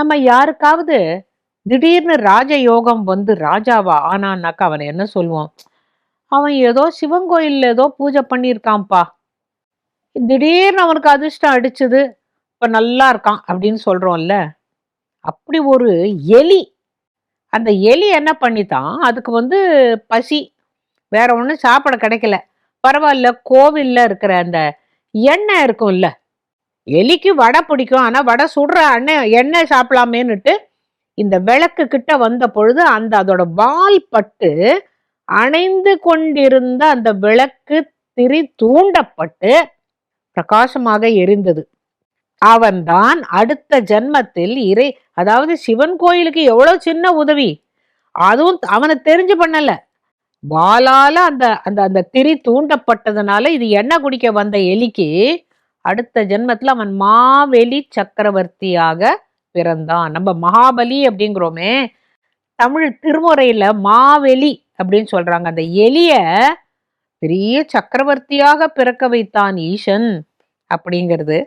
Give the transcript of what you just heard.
நம்ம யாருக்காவது திடீர்னு ராஜயோகம் வந்து ராஜாவா ஆனான்னாக்கா அவனை என்ன சொல்லுவோம் அவன் ஏதோ சிவன் கோயில்ல ஏதோ பூஜை பண்ணியிருக்கான்ப்பா. திடீர்னு அவனுக்கு அதிர்ஷ்டம் அடிச்சுது. இப்போ நல்லா இருக்கான் அப்படின்னு சொல்கிறோம்ல அப்படி ஒரு எலி. அந்த எலி என்ன பண்ணித்தான்? அதுக்கு வந்து பசி. வேற ஒன்றும் சாப்பிட கிடைக்கல. பரவாயில்ல கோவிலில் இருக்கிற அந்த எண்ணெய் இருக்கும்ல எலிக்கு வடை பிடிக்கும். ஆனால் வடை சுடுற அண்ணன் எண்ணெய் சாப்பிடலாமேன்னுட்டு இந்த விளக்கு கிட்ட வந்த பொழுது அந்த அதோட வால் பட்டு அணைந்து கொண்டிருந்த அந்த விளக்கு திரி தூண்டப்பட்டு பிரகாசமாக எரிந்தது. அவன்தான் அடுத்த ஜென்மத்தில் இறை அதாவது சிவன் கோயிலுக்கு எவ்வளோ சின்ன உதவி. அதுவும் அவனை தெரிஞ்சு பண்ணல. வாளால அந்த அந்த அந்த திரி தூண்டப்பட்டதுனால இது எண்ணெய் குடிக்க வந்த எலிக்கு அடுத்த ஜென்மத்தில் அவன் மாவெளி சக்கரவர்த்தியாக பிறந்தான். நம்ம மகாபலி அப்படிங்கிறோமே தமிழ் திருமுறையில் மாவெளி அப்படின்னு சொல்றாங்க. அந்த எலிய பெரிய சக்கரவர்த்தியாக பிறக்க வைத்தான் ஈசன் அப்படிங்கிறது.